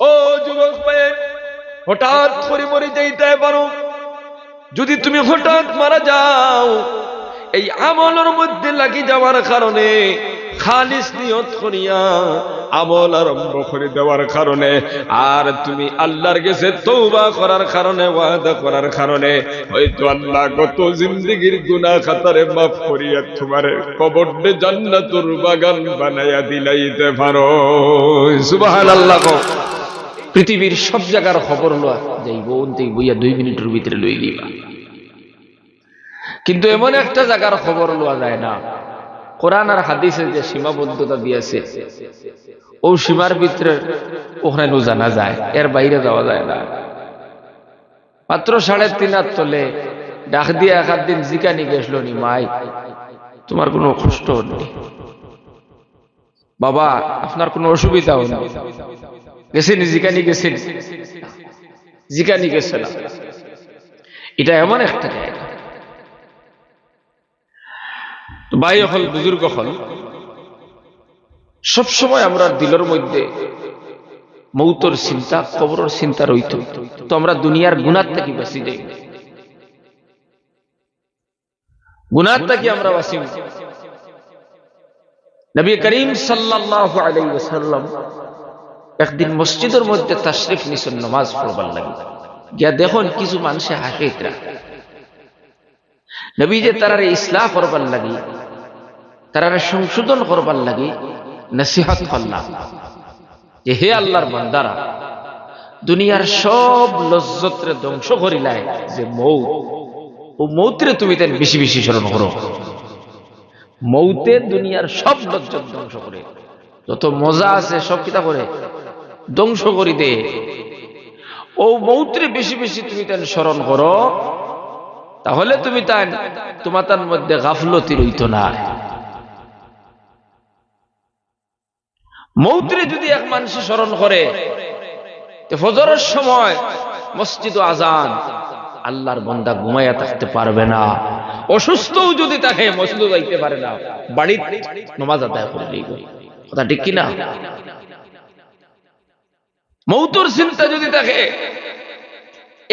ও যুবক ভাই, হঠাৎ করে মরে যাইতে পারো। যদি তুমি হঠাৎ মারা যাও, এই আমলের মধ্যে লাগি যাওয়ার কারণে খালিস নিয়ত করিয়া আমল আরম্ভ করে দেওয়ার কারণে, আর তুমি আল্লাহর কাছে তৌবা করার কারণে, ওয়াদা করার কারণে, হয়তো আল্লাহ গত জিন্দগির গুনাহ খাতারে মাফ করিয়া তোমার কবরে জান্নাতুর বাগান বানাইয়া দিলাইতে পারো। সুবহানাল্লাহ পৃথিবীর সব জায়গার খবর লওয়া যাইব অন্তিক বইয়া দুই মিনিটের ভিতরে লই লিবা কিন্তু এমন একটা জায়গার খবর লওয়া যায় না কোরআন আর হাদিসে যে সীমাবদ্ধতা দিয়েছে, ও সীমার ভিতরে ওখানে নো জানা যায়, এর বাইরে যাওয়া যায় না। মাত্র সাড়ে তিন হাত তলে ডাক দিয়ে এক আধ দিন জিকানি গেছিল নি, মাই, তোমার কোনো কষ্ট নেই। বাবা, আপনার কোনো অসুবিধাও নেই। গেছেন জিকানি গেছেন। জিকানি গেছে না এটা এমন একটা জায়গা। তো হল, বুজুর্গ হল। সবসময় আমরা দিলের মধ্যে মৌতর চিন্তা, কবরের চিন্তা রইত। তো আমরা দুনিয়ার গুণার থেকে বাঁচি যাই। গুণার থেকে আমরা বাঁচি। নবী করিম সাল্লাল্লাহু আলাইহি ওয়াসাল্লাম একদিন মসজিদের মধ্যে তাশরিফ নিছেন, নামাজ পড়বার লাগে। গিয়া দেখুন কিছু মানুষে হাসে নবী যে তারারে ইসলাহ করবার লাগি। তারারে সংশোধন করবার লাগি নসিহত করলাম যে হে আল্লাহর বান্দারা, দুনিয়ার সব লজ্জতরে ধ্বংস করিলায় যে মৌ ও মৌতরে তুমি তেন বেশি বেশি স্মরণ করো। মৌতে দুনিয়ার সব লজ্জত ধ্বংস করে। যত মজা আছে সব কিতা করে, ধ্বংস করি দে। ও মৌত্রে বেশি বেশি তুমি তেন স্মরণ করো, তাহলে তুমি তাই তোমার তার মধ্যে গাফলতি রইত না। মৌত্রে যদি এক মানুষ স্মরণ করে ফজরের সময় মসজিদ আজান, আল্লাহর বন্দা ঘুমাইয়া থাকতে পারবে না। অসুস্থও যদি তাকে মসজিদ যাইতে পারে না। বাড়ির নমাজ আদায় করে কথা ঠিক কিনা? মৌতর চিন্তা যদি থাকে,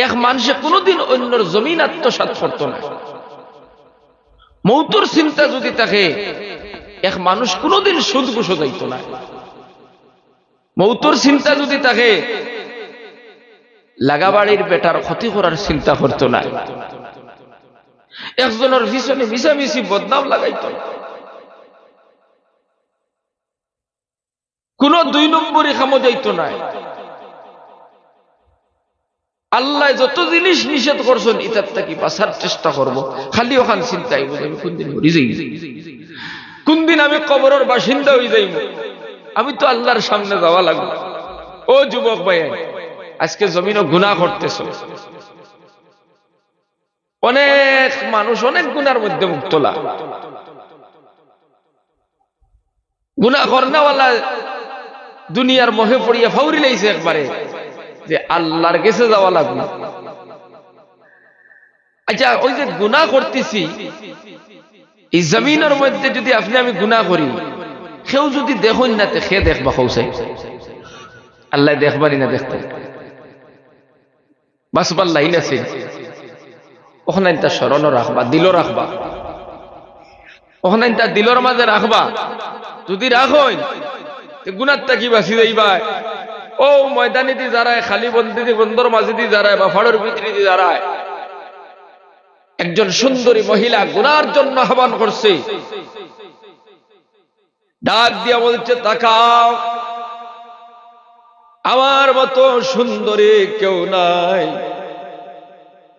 এক মানুষে কোনোদিন অন্যর জমিন আত্মসাত করত না। মৌতর চিন্তা যদি থাকে, এক মানুষ কোনোদিন সুদ ঘুষ যাইত না। মৌতর চিন্তা যদি থাকে, লাগাবাড়ির বেটার ক্ষতি করার চিন্তা করত না। একজনের পিছনে মিশামিশি বদনাম লাগাইত। কোন দুই নম্বরই খামো যাইত না। আল্লাহ যত জিনিস নিষেধ করছেন ইতার থাকি বাঁচার চেষ্টা করব। খালি ওখান চিন্তাই আমি কোন দিন মরি যাই কোন আমি কবরের বাসিন্দা হয়ে যাইব আমি তো আল্লাহর সামনে যাওয়া লাগবে। ও যুবক ভাই, আজকে জমিনও গুণা করতেছ। অনেক মানুষ অনেক গুনার মধ্যে মুক্তলা। গুণা করনাওয়ালা দুনিয়ার মহে পড়িয়া ফাউরি লাইছে একবারে, যে আল্লাহর গেছে যাওয়া লাগবে। আচ্ছা ওই যে গুণা করতেছি, এই জমিনের মধ্যে যদি আপনি আমি গুণা করি কেউ যদি দেখুন না, তে খে দেখবা খৌসাই আল্লাহ দেখবারই না দেখতে। বাসবার লাইন আছে। ওখানে তার স্মরণও রাখবা দিল রাখবা। ওখানে তার দিলর মাঝে রাখবা। যদি রাখই গুণারটা কি বাঁচি যাইবা ও ময়দানি দি যারায়, খালি বন্দি দি বন্দর মাঝে দি যারায়, বা ফাড়ের ভিতরে দি যারায়, একজন সুন্দরী মহিলা গুনার জন্য আহ্বান করছে। ডাক দিয়া বলছে, তাকাও। আমার মতো সুন্দরী কেউ নাই।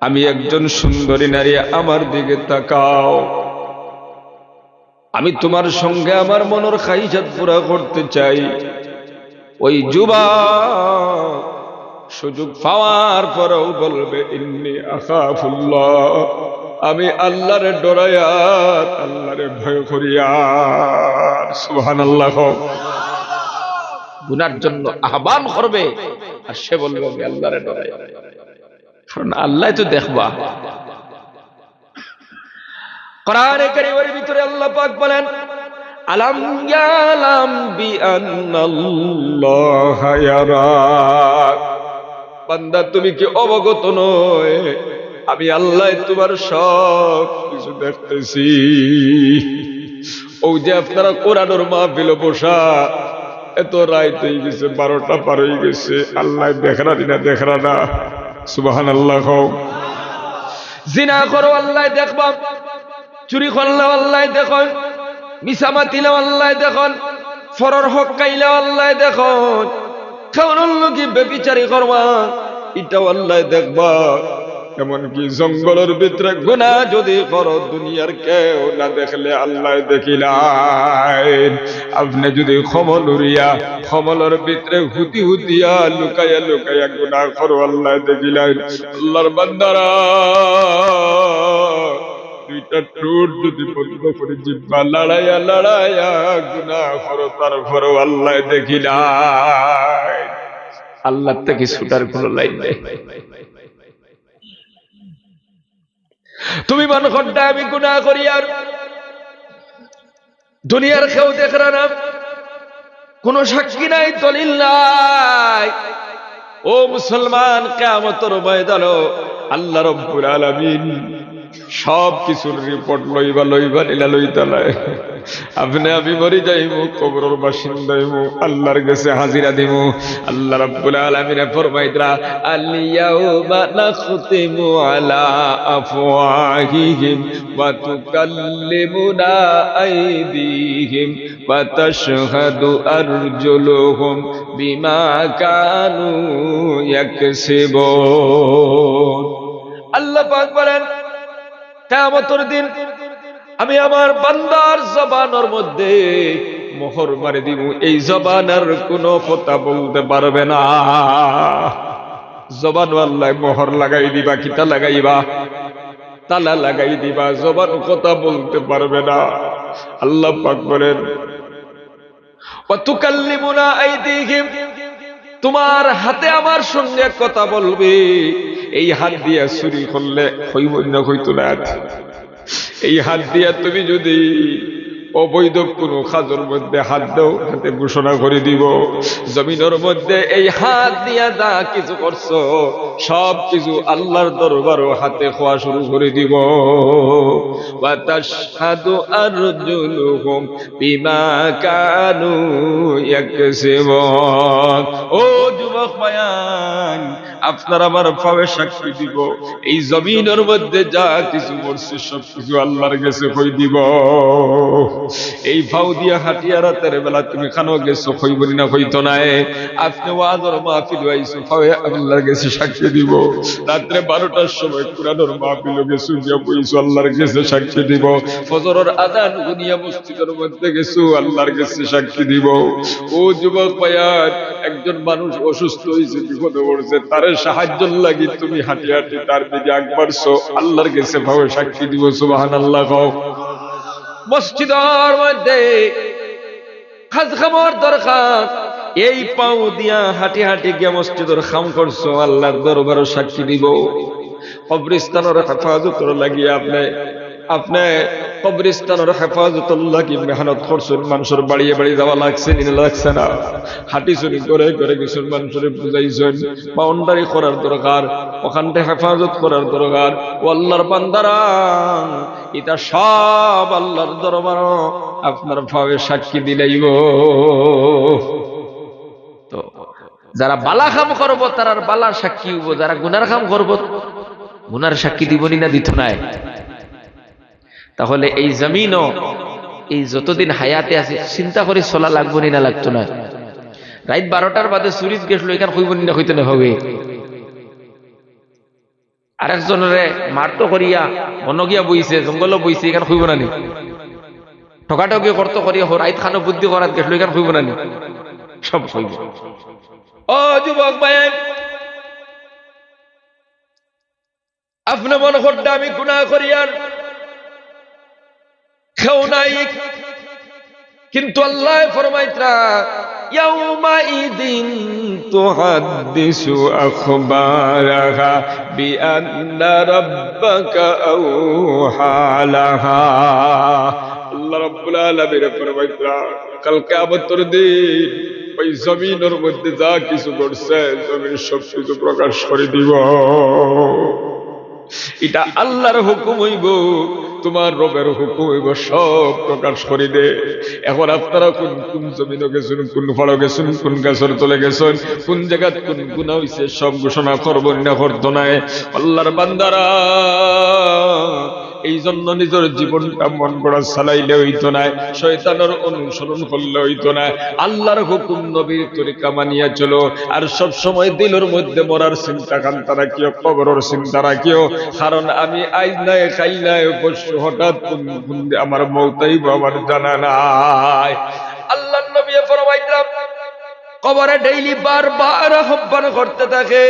আমি একজন সুন্দরী নারী, আমার দিকে তাকাও। আমি তোমার সঙ্গে আমার মনের খাইজাত পুরা করতে চাই। ওই যুবা সুযোগ পাওয়ার পরেও বলবে, ইন্নি আকাফুল্লাহ আমি আল্লাহরে ডরায়ার আল্লাহরে ভয় করিয়ার সুহান আল্লাহ গুনার জন্য আহ্বান করবে আর সে বলবে আমি আল্লাহরে ডরাই কারণ আল্লাহ তো দেখবা। কোরআনে কারিমের ভিতরে আল্লাহ পাক বলেন আলাম ইয়ালাম বিআন্নাল্লাহ ইয়ারাক বান্দা তুমি কি অবগত নয়? আমি আল্লাহ তোমার সব কিছু দেখতেছি। ও যে আপনারা কোরআনের মাহফিল বসা, এত রাইত হয়ে গেছে, বারোটা পার হয়ে গেছে। আল্লাহ দেখরা দিনা দেখরা না সুবাহান আল্লাহ হোক জিনা করো, আল্লাহ দেখবা। চুরি করলে আল্লাহ দেখুন মিসামা তিলে আল্লাহ দেখুন ফরর হক কাইলে আল্লাহ দেখুন খাওয়ানোর লোকে বেবিচারি করবা। এটা আল্লাহ দেখবা। এমনকি জঙ্গলের ভিতরে গুণা যদি করো দুনিয়ার কেউ না দেখলে আল্লাহ দেখিলাই আপনি যদি খমল উড়িয়া খমলের ভিতরে হুতি হুতিয়া লুকাইয়া লুকাইয়া গুণা করো, আল্লাহ দেখিলাই আল্লাহর বান্দারা, দুইটা ঠোঁট যদি বন্ধ করে জিব্বা লড়াইয়া লড়াইয়া গুণা করো তারপরও আল্লাহ দেখিলাই আল্লাহ থেকে ছুটার কোনো লাইন নেই। তুমি মান ঘণ্টা আমি গুণা করি আর দুনিয়ার কেউ দেখরা না কোন সাক্ষী নাই, দলিল নাই। ও মুসলমান কেমতর ময়দান আল্লাহ রব্বুল আলামিন সব কিছুর রিপোর্ট লইবা লইবা লইতা নাই। আপনি, আমি মরি যাইমু, কবরের বাসিন্দা হইমু, আল্লাহর কাছে হাজিরা দিমু। আল্লাহ রাব্বুল আলামিন ফরমাইতরা আলিয়াউমা নাখতিমু আলা আফওয়াহিহিম ওয়া তুকাল্লিমুনা আইদিহিম ওয়া তাশহাদু আরজুলুহুম বিমা কানু ইয়াকসিবুন। আল্লাহ পাক বলেন কিয়ামতের দিন আমি আমার বান্দার জবানের মধ্যে মোহর মারি দিব। এই জবানের কোনো কথা বলতে পারবে না। জবান মোহর লাগাই দিবা কিতা লাগাইবা, তালা লাগাই দিবা, জবান কথা বলতে পারবে না। আল্লাহ পাক বলেন তোমার হাতে আমার সঙ্গে কথা বলবে। এই হাত দিয়া চুরি করলে হইব না হইতো না এই হাত দিয়া তুমি যদি অবৈধ কোন খাজর মধ্যে হাত দাও হাতে ঘোষণা করে দিব। জমিনের মধ্যে এই হাত দিয়া যা কিছু করছ, সব কিছু আল্লাহর দরবারও হাতে খোয়া শুরু করে দিব। ওয়াতাশহাদু আরজুলুহুম বিমা কানু ইয়াকসিবুন ও যুবক মায়ান আপনার আমার পাবে সাক্ষী দিব। এই জমিনের মধ্যে যা কিছু করছে সব কিছু আল্লাহর কাছে কই দিব? এই ফাউ দিয়া হাটিয়া রাতের বেলা তুমি খানো গেছো কইবনি না কইতো নাই। আপনি ওয়াজর মাহফিল হইছো ফাওয়ে আল্লাহর কাছে সাক্ষী দিব। রাত্রে বারোটার সময় কুরআনের মাহফিল গেছো, গিয়া বইছো, আল্লাহর কাছে সাক্ষী দিব। ফজরের আজান গুনিয়া মসজিদের মধ্যে গেছো, আল্লাহর কাছে সাক্ষী দিব। ও যুবক পায়ার একজন মানুষ অসুস্থ হয়েছে বিপদে পড়ছে, তারে সাহায্য লাগি তুমি হাঁটি হাঁটি তার দিকে একবারছো আল্লাহর কাছে ভাবে সাক্ষী দিব সুবাহান আল্লাহ কও মসজিদের মধ্যে খাজ খামর দরকার, এই পাও দিয়া হাঁটি হাঁটি গিয়া মসজিদের খাম করছ, আল্লাহর দরবারও সাক্ষী দিব। কবরিস্তানের হেফাজত লাগিয়ে আপনি আপনি কবরিস্তানের হেফাজত লাগি মেহনত করছেন, মানুষের বাড়িয়ে বাড়িয়ে যাওয়া লাগছে নিনে লাগছে না? হাঁটি চুরি করে করে কিছু মানুষের বুঝাইছেন, বাউন্ডারি করার দরকার ওখানটা হেফাজত করার দরকার। ও আল্লাহর বান্দারা, এটা সব আল্লাহর দরবার আপনার ভাবে সাক্ষী দিলেইব তো যারা বালা খাম করব, তারার বালা সাক্ষী যারা গুনার খাম করব, গুনার সাক্ষী দিবনি না, দিত নাই। তাহলে এই জমিনও এই যতদিন হায়াতে আছে, চিন্তা করে চলা লাগবো নি লাগতো না। রাত বারোটার বাদে চুরিত গেছিল এখান হইব নি হইতে না হবে। আরেকজনরে মারতো করিয়া অনগিয়া বইছে জঙ্গল বইছে এখান হইব না নি। ঠকাঠকি করতো করিয়া রাইত খানো বুদ্ধি করাত গেছিল এখান হইব না নি। সব হইব ও যুবক ভাই আপনি মনে করতে আমি গুণা করি আর কেউ নাই কিন্তু আল্লাহ ফরমাইত্রা يومئذ تحدث أخبارها بأن ربك أوحى لها আল্লাহ রাব্বুল আলামিন ফরমাইতরা কাল কিয়ামতের দিন ওই জমিনের মধ্যে যা কিছু ঘটছে জমিন সব কিছু প্রকাশ করে দিব এটা আল্লাহর হুকুম হইব তোমার রবের হুকুম এবং সব প্রকাশ করি দে। এখন আপনারা কোন কোন জমিনে গেছেন, কোন ফাড়ো গেছেন, কোন গাছের তলে গেছেন, কোন জায়গাত কোন গুণা হইছে, সব ঘোষণা করব না করতো নাই আল্লাহর বান্দারা এই জন্য নিজের জীবনটা মন করা চালাইলে হইতো না, শয়তানের অনুসরণ করলে হইতো না। আল্লাহর হুকুম নবীর তরিকা মানিয়া চলো। আর সব সময় দিলের মধ্যে মরার চিন্তা কান্তা রাখিও, কবরের চিন্তা রাখিও। কারণ আমি আইজ নাই খাই নাই বসু হঠাৎ আমার মৌতাইব আমার জানা নাই। আল্লাহ নবী ফরমাইতাম কবরে ডেইলি বারবার আহ্বান করতে থাকে।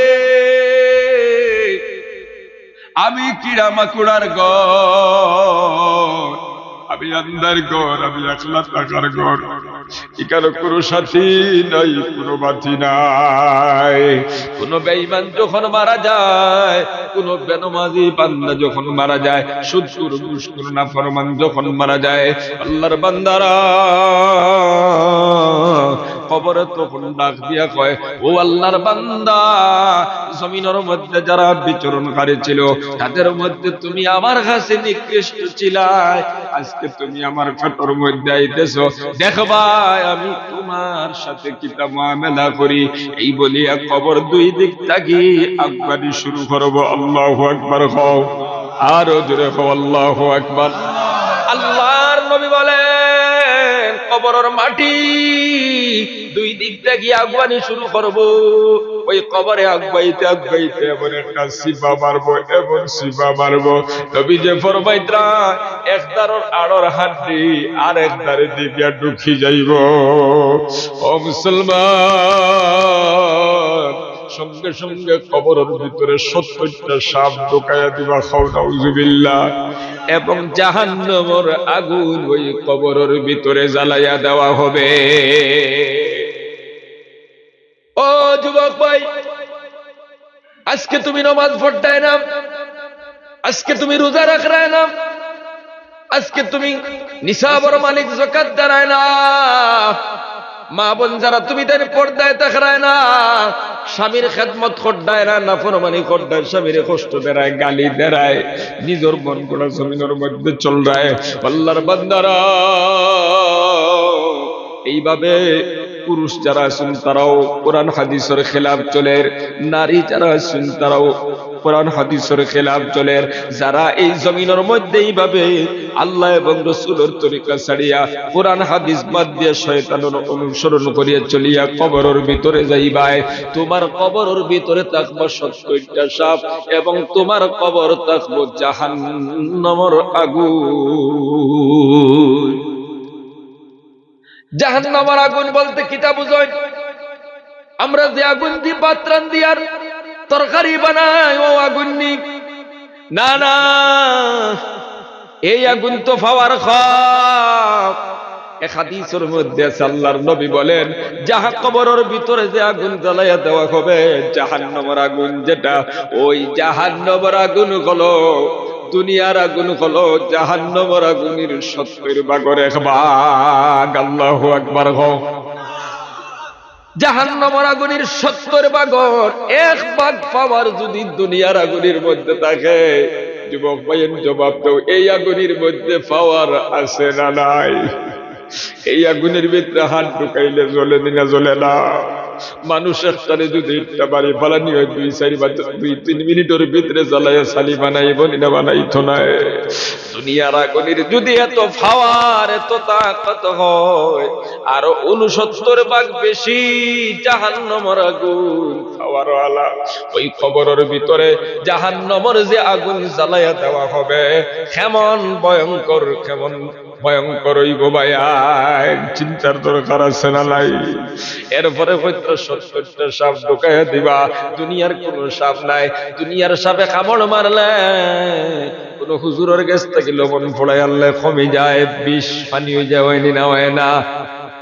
আমি কিড়া মাকুড়ার গর আমি আন্দার গর আমি একলা টাকার গর এখানে কোনো সাথী নাই, কোনো বাতি নাই। কোন বেঈমান যখন মারা যায়, কোন বেনমাজি বান্দা যখন মারা যায়, সুদকুর, মুশকুর না ফরমান যখন মারা যায়, আল্লাহর বান্দারা কবরে তখন ডাক দিয়া কয়, ও আল্লাহর বান্দা, জমিনের মধ্যে যারা বিচরণকারী ছিল, তাদের মধ্যে তুমি আমার কাছে নিকৃষ্ট ছিলাই আজকে তুমি আমার খাটর মধ্যে আইতেছো। দেখবাই আমি তোমার সাথে কিতা মুআমালা করি। এই বলিয়া কবর দুই দিক থাকি আকবারি শুরু করব। আল্লাহু আকবার হও আরও জোরে হও আল্লাহু আকবার। বলেন কবরের মাটি। দুই দিক থেকে আগুয়ানি শুরু করব। ওই কবরে আগুয়াইতে আগুয়াইতে এমন একটা শিবা মারবো, এমন শিবা মারবো। নবী যে ফরমাইত্রা একদারর আড়র হাড্ডি আর একদারে দিবিয়া ঢুকি যাইব। ও মুসলমান সঙ্গে সঙ্গে কবরের ভিতরে সত্তরটা সাপ ঢোকাইয়া দিবা খাউনাউজুবিল্লাহ এবং জাহান্নামের আগুন ওই কবরের ভিতরে জ্বালাইয়া দেওয়া হবে। ও যুবক ভাই, আজকে তুমি নমাজ পড়তায় না? আজকে তুমি রোজা রাখরায় না? আজকে তুমি নিসাবর মালিক জকাত দাঁড়ায় না? মা বোন যারা তুমি তার পর্দায় তাকরায় না, স্বামীর খেদমত খড্ডায় না, নাফরমানি খড্ডায় স্বামীর কষ্ট দেরায়, গালি দেরায়, নিজের মন করা জমিনের মধ্যে চল রায় আল্লাহর বান্দারা, এইভাবে পুরুষ যারা আছেন তারাও কোরআন হাদিসের খেলাফ চলের নারী যারা আছেন তারাও কোরআন হাদিসের খেলাফ চলের যারা এই জমিনের মধ্যে এইভাবে আল্লাহ এবং রসুলের তরিকা ছাড়িয়া কোরআন হাদিস বাদ দিয়ে শয়তানের অনুসরণ করিয়া চলিয়া কবরের ভিতরে যাইবাই তোমার কবরের ভিতরে থাকব সত্তরটা সাপ এবং তোমার কবর থাকব জাহান্নামর আগুন। জাহান্নামার আগুন বলতে কিতা বুঝই আমরা যে আগুন দিয়ে পাত্রান দিয়ার তরকারি বানাই ও আগুন নি। না না, এই আগুন তো ফাওয়ার খাপ হাদিসের মধ্যে আল্লাহর নবী বলেন, যাহা কবরের ভিতরে যে আগুন জ্বালাইয়া দেওয়া হবে, জাহান্নামের আগুন যেটা, ওই জাহান্নামের আগুন হলো দুনিয়ার আগুন হলো জাহান্নামের আগুনের সত্তর বাগর এক ভাগ আল্লাহ একবার হো জাহান্নামের আগুনের সত্তর বাগর, এক ভাগ পাওয়ার যদি দুনিয়ার আগুনের মধ্যে থাকে, যুবক ভাইয়ের জবাব দাও, এই আগুনের মধ্যে পাওয়ার আছে না নাই? এই আগুনের ভিতরে হাত ঢুকাইলে জ্বলে দিনা জ্বলে না। মানুষ একটারে যদি একটা বাড়ি ফালানি হয় দুই চারি বা দুই তিন মিনিটের ভিতরে জ্বালাইয়া সালি বানাইব না বানাইতো না দুনিয়ার আগুনের যদি এত ফাওয়ার, এত তাকত হয়, আরও উনসত্তর ভাগ বেশি জাহান্নমর আগুন খাওয়ার আলা। ওই খবরের ভিতরে জাহান্নমর যে আগুন জ্বালাইয়া দেওয়া হবে, কেমন ভয়ঙ্কর, কেমন ভয়ঙ্কর হইব ভাইয়াই চিন্তার দরকার আছে না নাই। এরপরে হয়তো সত্তরটা সাপ ঢোকাইয়া দিবা, দুনিয়ার কোনো সাপ নাই, দুনিয়ার সাপে কামড় মারলে কোন হুজুরের গেছ থেকে লবণ ফোড়াই আনলে কমে যায়, বিষ পানি হয়ে যায় না, হয় না।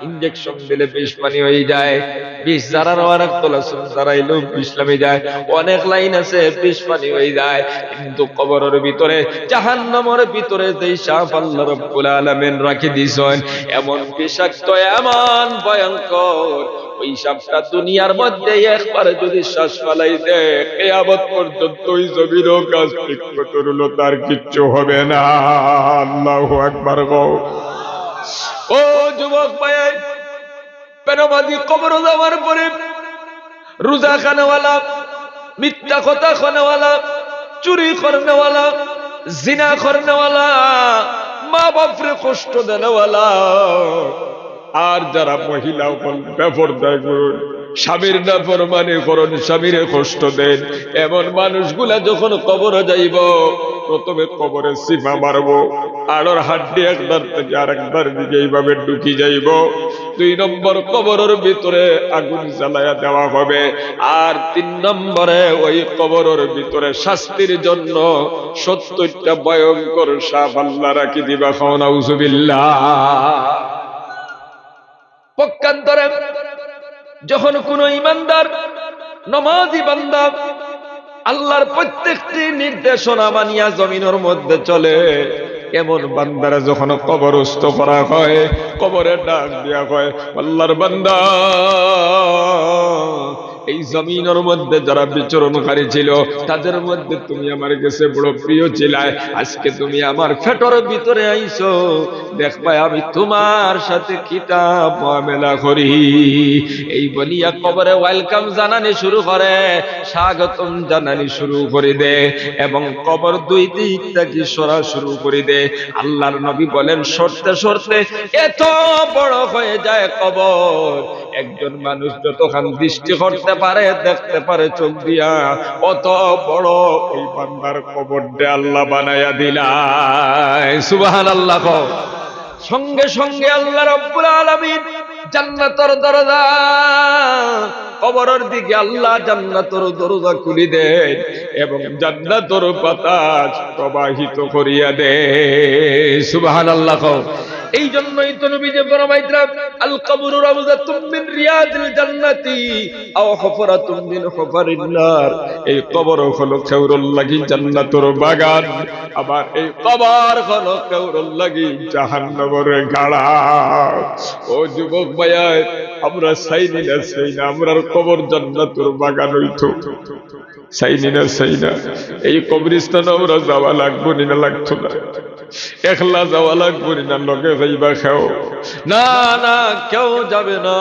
ইঞ্জেকশন দিলে বিষ পানি হয়ে যায়, বিষ যারার অনেক তোলা যারাইলেও বিষ নামে যায়, অনেক লাইন আছে, বিষ পানি হয়ে যায়। কিন্তু কবরের ভিতরে, জাহান্নামের ভিতরে যেই সাপ আল্লাহ রব্বুল আলামিন রাখি দিছেন, এমন বিষাক্ত, এমন ভয়ঙ্কর, ওই সাপটা দুনিয়ার মধ্যে একবার যদি শ্বাস ফালাই দেয়, কেয়ামত পর্যন্ত ওই জমিরও কাজ ঠিক করল তার কিচ্ছু হবে না। আল্লাহ একবার গো। ও যুবক পায় পেনবাদী কবর যাওয়ার পরে রোজা খানেওয়ালা মিথ্যা কথা খানেওয়ালা চুরি করনেওয়ালা, জিনা করনেওয়ালা, মা বাপরে কষ্ট দেনেওয়ালা আর যারা মহিলা ব্যাপার দেয় স্বামীর না ফরমানি করুন, স্বামীরে কষ্ট দেন। এমন মানুষগুলা যখন কবরে যাইব, প্রথমে কবরে সীমা মারব, আলোর হাড্ডি একবার থেকে আরেকবার দিকে এইভাবে ঢুকি যাইব। দুই নম্বর কবরের ভিতরে আগুন জ্বালায়া দেওয়া হবে, আর তিন নম্বরে ওই কবরের ভিতরে শাস্তির জন্য সত্তরটা ভয়ঙ্কর সাপ আল্লাহ রাখি দিবা খাওয়া উজুবিল্লাহ পক্ষান্তরে যখন কোন ইমানদার, নমাজি বান্দা আল্লাহর প্রত্যেকটি নির্দেশনা মানিয়া জমিনের মধ্যে চলে, এমন বান্দারা যখন কবরস্থ করা হয় কবরের ডাক দেওয়া হয়, আল্লাহর বান্দা এই জমিনের মধ্যে যারা বিচরণকারী ছিল, তাদের মধ্যে তুমি আমার কাছে বড় প্রিয় ছিলায় আজকে তুমি আমার ফেটর ভিতরে আইছো। দেখবাই আমি তোমার সাথে কিতাব মেলা করি? এই বলিয়া কবরে ওয়েলকাম জানানি শুরু করে, স্বাগতম জানানি শুরু করে দে, এবং কবর দুই দিক থেকে সরা শুরু করে দে। আল্লাহর নবী বলেন, সরতে সরতে এত বড় হয়ে যায় কবর। একজন মানুষ যতক্ষণ দৃষ্টি করতে পারে দেখতে পারে চোখ দিয়া অত বড় ওই বান্দার কবর দে আল্লাহ বানাইয়া দিলাই সুবাহান আল্লাহ। সঙ্গে সঙ্গে আল্লাহ রব্বুল আলামিন জান্নাতর দরজা, কবরের দিকে আল্লাহ জান্নাতর দরজা খুলি দেন এবং জান্নাতর বাতাস প্রবাহিত করিয়া দে সুবহানাল্লাহ কও। এই জন্যই তো নবী যে ফরমাইতরা আল কবরু রাউযাতুম মিন রিয়াদিল জান্নাতি, আও হুফরাতুম মিন হুফারিন নার। এই কবর হলো খেউরুল লাগি জান্নাতুর বাগান। আবার এই কবর হলো খেউরুল লাগি জাহান্নামের গাড়া ও যুবক ভাইয়া আমরা সাইনি না সাই না, আমরার কবর জান্নাতুর বাগান হইতো সাইনি না এই কবরস্থান আমরা যাওয়া লাগবো না লাগতো না? একলা যাওয়া লাগবো না লগে যাইবা খাও? না না, কেউ যাবে না।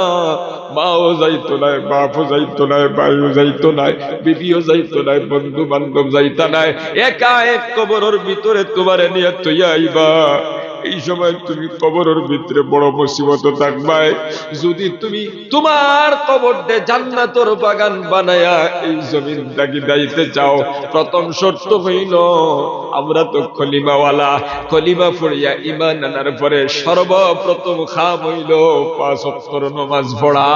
মাও যাইতো নাই, বাপও যাইতো নাই, ভাইও যাইতো নাই, বিবিও যাইতো নাই বন্ধু বান্ধব যাইতা নাই। একা এক কবরের ভিতরে তোমারে নিয়ে তুই আইবা। এই সময় তুমি কবরের ভিতরে বড় মুসিবত থাকবাই যদি তুমি তোমার কবর দে জান্নাতর বাগান বানায়া এই জমিন দাগি দাইতে চাও, প্রথম শর্ত হইল, আমরা তো খলিমাওয়ালা খলিমা পড়িয়া ইমান আনার পরে সর্বপ্রথম খাম হইল পাঁচ অক্ষর নমাজ পড়া।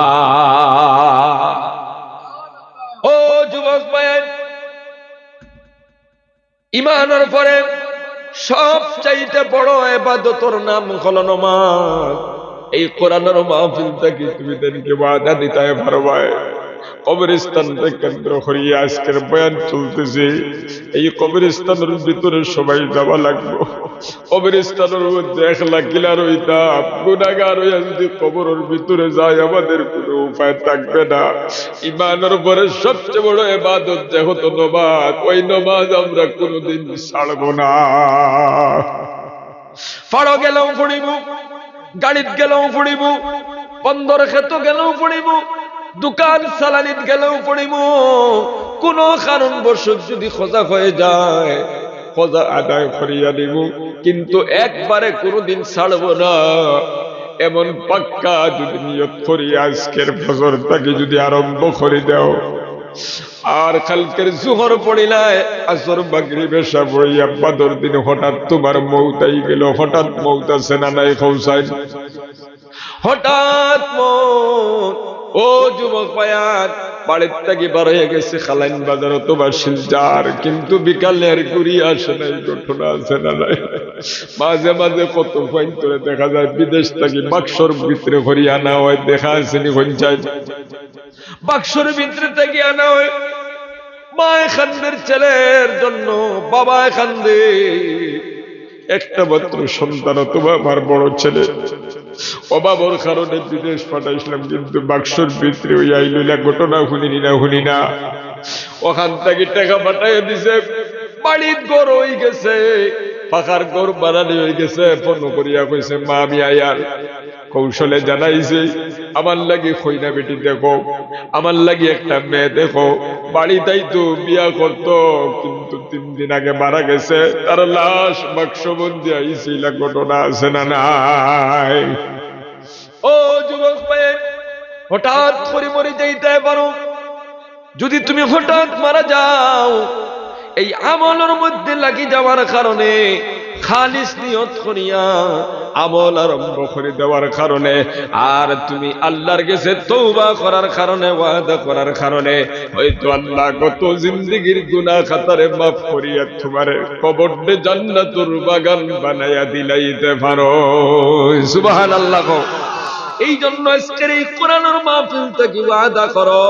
ও যুবক ভাই ইমানের পরে সব চাইতে বড় এবাদতর নাম হলো নমাজ। এই কোরআনের মাহফিল থেকে তুমি তাদেরকে বাধা দিতে পারবায় কবরস্থানকে কেন্দ্র করিয়ে আজকের বয়ান চলতেছে। এই কবরস্থানের ভিতরে সবাই যাওয়া লাগবো। কবরস্থানের মধ্যে একলা হইতাম গুণাগার হইয়া যদি কবরের ভিতরে আমাদের কোনো উপায় থাকবে না। ইমানের পরে সবচেয়ে বড় এবাদত নমাজ, ওই নমাজ আমরা কোনোদিন ছাড়বো না। ফাড়ো গেলেও পড়িব, গাড়িত গেলেও পড়িব, বন্দর ক্ষেত গেলেও পড়িব, দোকান সালানিত গেলেও পড়িব। কোন কারণ বশত যদি খোঁজা হয়ে যায়, খোঁজা আদায় করিয়া দিব কিন্তু একবারে কোনোদিন ছাড়ব না। এমন পাক্কা যদি নিয়ত করি, আজকের ফজর তাকে যদি আরম্ভ করে দাও। আর কালকের জোহর পড়িলায় আসর বাকরি বেশা পড়িয়া বাদর দিন হঠাৎ তোমার মৌতাই গেল। হঠাৎ মৌতা সেনা নাই খৌসাই হঠাৎ মৌত ও যুবক পায়াত বাড়ির থেকে বার হয়ে গেছে খালাইন বাজার অথবা শিলচার, কিন্তু বিকালে আর ঘুরি আসে নাই, ঘটনা আছে না নাই। মাঝে মাঝে কত ফাইন করে দেখা যায়, বিদেশ থেকে বাক্সর ভিতরে ভরি আনা হয়, দেখা আসেনি পঞ্চায়েত বাক্সর ভিতরে থেকে আনা হয়। মা এখানদের ছেলের জন্য, বাবা এখানদে একটা মাত্র সন্তান অথবা আমার বড় ছেলে। অভাবর কারণে বিদেশ পাঠাইছিলাম, কিন্তু বাক্সর ভিতরে ওই আইলিলা ঘটনা শুনিনি না, শুনি না। ওখান থেকে টাকা পাঠাইয়া দিছে, বাড়ির গড় হয়ে গেছে। পাখার গড় বানানি হয়ে গেছে, ফোন করিয়া কইছে মা আমি আয়ার কৌশলে জানাইছে, আমার লাগি খইনা বেটি দেখো, আমার লাগি একটা মেয়ে দেখো, বাড়িতেই তো বিয়া করতো, কিন্তু তিন দিন আগে মারা গেছে, তার লাশ বাক্সবন্দি আইছিল, ঘটনা আছে না নাই? ও যুবক ভাই হঠাৎ করে মরে যাইতে পারো, যদি তুমি হঠাৎ মারা যাও এই আমলের মধ্যে লাগি যাওয়ার কারণে খালিস নিয়ত করিয়া আমল আরম্ভ করে দেওয়ার কারণে, আর তুমি আল্লাহর কাছে তৌবা করার কারণে, ওয়াদা করার কারণে, হয়তো আল্লাহ কত জিন্দিগির গুনাহ খাতারে মাফ করিয়া তোমার কবরে জান্নাতুর বাগান বানাইয়া দিলাইতে পারো। সুবহানাল্লাহ এই জন্য আজকের এই কোরআনের মাহফিল থেকে ওয়াদা করো।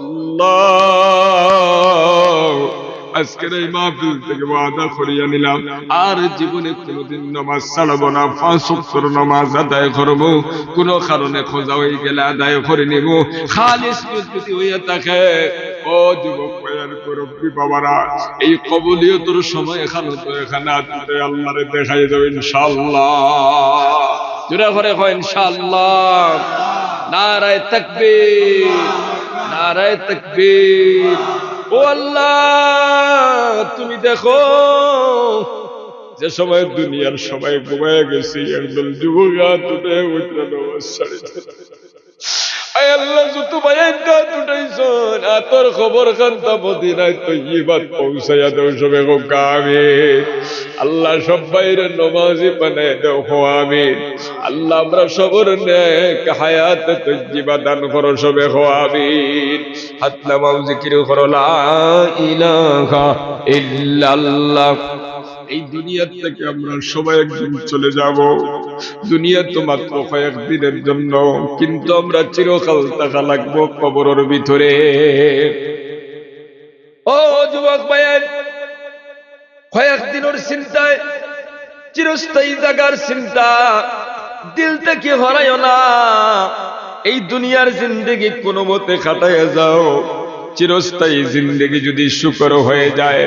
আল্লাহ আজকের এই মাহফিল থেকে ওয়াদা করিয়া নিলাম, আর জীবনে কোনোদিন নামাজ ছাড়বো না পাঁচ অক্ষর নামাজ আদায় করব, কোনো কারণে খোঁজা হয়ে গেলে আদায় করে নিব। খালিস যদি হইয়া থাকে। ও যুবক বাবারা, এই কবুলিয়তর সময় এখানে তো এখানে আল্লাহরে দেখাই দেবে ইনশাল্লাহ করে হয় ইনশাল্লাহ নারায় তাকবীর নারায় তাকবীর। ও আল্লাহ, তুমি দেখো, যে সময় দুনিয়ার সবাই ঘুমায় গেছে একদল যুবকা তুটে আয় আল্লাহ আল্লাহ সব বাইরে নমাজি বানায় দেও হো আল্লাহ আমরা সবর নেক, হায়াত তজ্জিবা দান করো সবে আমিন। হাত নামাও, জিকির করো, লা ইলাহা ইল্লাল্লাহ। এই দুনিয়ার থেকে আমরা সবাই একদিন চলে যাব। দুনিয়া তো মাত্র কয়েকদিনের জন্য, কিন্তু আমরা চিরকাল থাকা লাগবো কবরের ভিতরে। ও যুবক ভাইয়ের কয়েকদিনের চিন্তায়, চিরস্থায়ী জাগার চিন্তা। দিল থেকে হরাইও না? এই দুনিয়ার জিন্দগি কোনো মতে খাটাইয়া যাও। চিরস্থায়ী জিন্দগি যদি শুকর হয়ে যায়,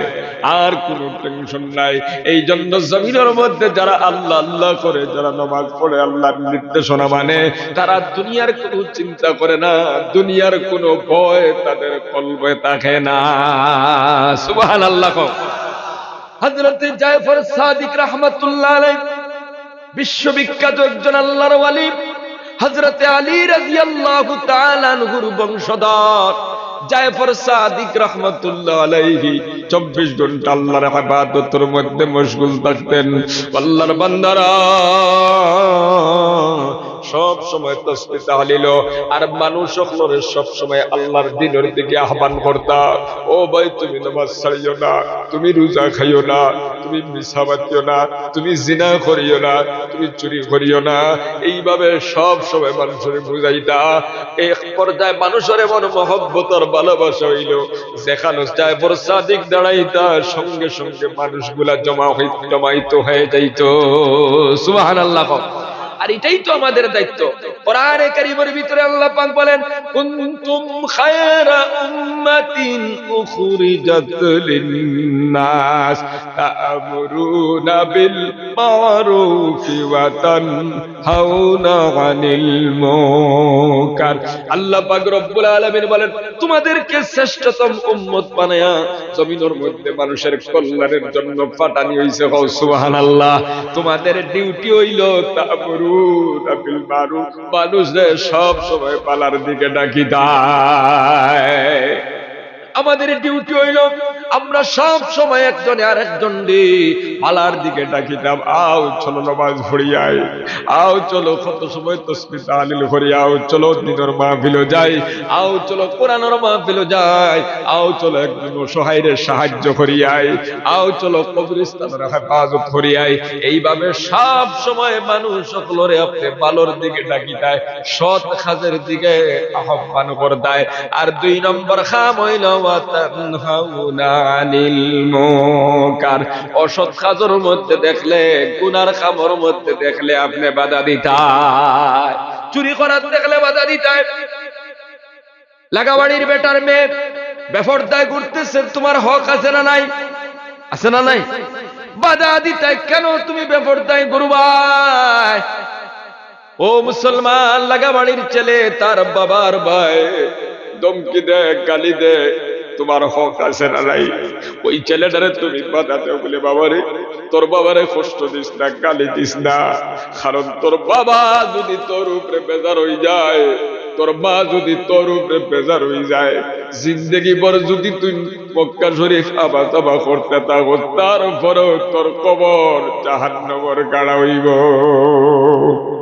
আর কোনো টেনশন নাই। এই জন্য জমিনের মধ্যে যারা আল্লাহ আল্লাহ করে, যারা নমাজ পড়ে, আল্লাহর নির্দেশনা মানে তারা দুনিয়ার কোনো চিন্তা করে না। দুনিয়ার কোনো ভয় তাদের কলবে থাকে না। সুবহান আল্লাহ হজরতে জায়ফর সাদিক রহমতুল্লাহ আলাই বিশ্ববিখ্যাত একজন আল্লাহর ওয়ালি হজরতে আলী রাজিয়াল্লাহু আনহুর বংশধর, জায়ফর সাদিক রহমতুল্লাহ আলাইহি। চব্বিশ ঘণ্টা আল্লাহর ইবাদতের মধ্যে মশগুল থাকতেন। আল্লাহর বান্দারা সব সময় তসবি তাহলিল। আর মানুষ সকলের সব সময় আল্লাহর দিনের দিকে আহ্বান করতা। ও ভাই, তুমি নামাজ ছাড়িও না, তুমি রোজা খাইও না, তুমি মিশাবাতিও না, তুমি জিনা করিও না, তুমি চুরি করিও না। এইভাবে সব সময় মানুষের বুঝাইতা। এক পর্যায়ে মানুষের এমন মহব্বতর ভালোবাসা হইল, যেখানে যায় বড় সাদিক দাঁড়াইতা, সঙ্গে সঙ্গে মানুষগুলা জমা জমাইত হয়ে যাইত। সুবাহান আল্লাহ আর এটাই তো আমাদের দায়িত্ব। কোরআনে কারীমের ভিতরে আল্লাহ পাক বলেন, কুনতুম খায়রা উম্মাতিন উখরিজাত লিন-নাস তা'মুরুনা বিল মা'রুফি ওয়া তানহাউনা আনিল মুনকার। আল্লাহ পাক রব্বুল আলামিন বলেন, তোমাদেরকে শ্রেষ্ঠতম উম্মত বানায়া জমিনের মধ্যে মানুষের কল্যাণের জন্য পাঠানি হইছে। সুবহানাল্লাহ। তোমাদের ডিউটি হইল মানুষদের সব সময় পালার দিকে ডাকি দেয় আমাদের ডিউটি হইল, আমরা সব সময় একজন আর একজন পালার দিকে ডাকিতাম, আও চলো নমাজ পড়িয়াই আও চলো কত সময় তসমি তালিল করি, আও চলো দিনের মাহফিল যাই। আও চলো কোরআনের মাহফিল যাই। আও চলো একজন অসহায়ের সাহায্য করিয়াই আও চলো কবরিস্তানের হেফাজত করিয়াই এইভাবে সব সময় মানুষ সকলরে আপনি ভালোর দিকে ডাকিতায়, সৎ খাজের দিকে আহ্বান করতায়। আর দুই নম্বর খাম হইল অসৎ মধ্যে দেখলে, গুনার মধ্যে দেখলে আপনি বাধা চুরি করার দেখলে বাধা লাগাবাড়ির বেটার মেয়ে বেফরদায় ঘুরতেছে, তোমার হক আছে না নাই? আছে না নাই? বাধা দিতায়, কেন তুমি বেফরদায় ঘুরবাই ও মুসলমান, লাগাবাড়ির ছেলে, তার বাবার ভাই দমকি দে গালি দে তোমার হক আছে না নাই? ওই ছেলেটারে তুমি বাধা দেও বলে বাবারে, তোর বাবারে কষ্ট দিস না, গালি দিস না। কারণ তোর বাবা যদি তোর উপরে বেজার হয়ে যায়, তোর মা যদি তোর উপরে বেজার হয়ে যায়, জিন্দগি ভর যদি তুই মক্কা শরীফ আবা চাবা করতে থাকো, তারপরেও তোর কবর জাহান্নবর গাড়া হইব।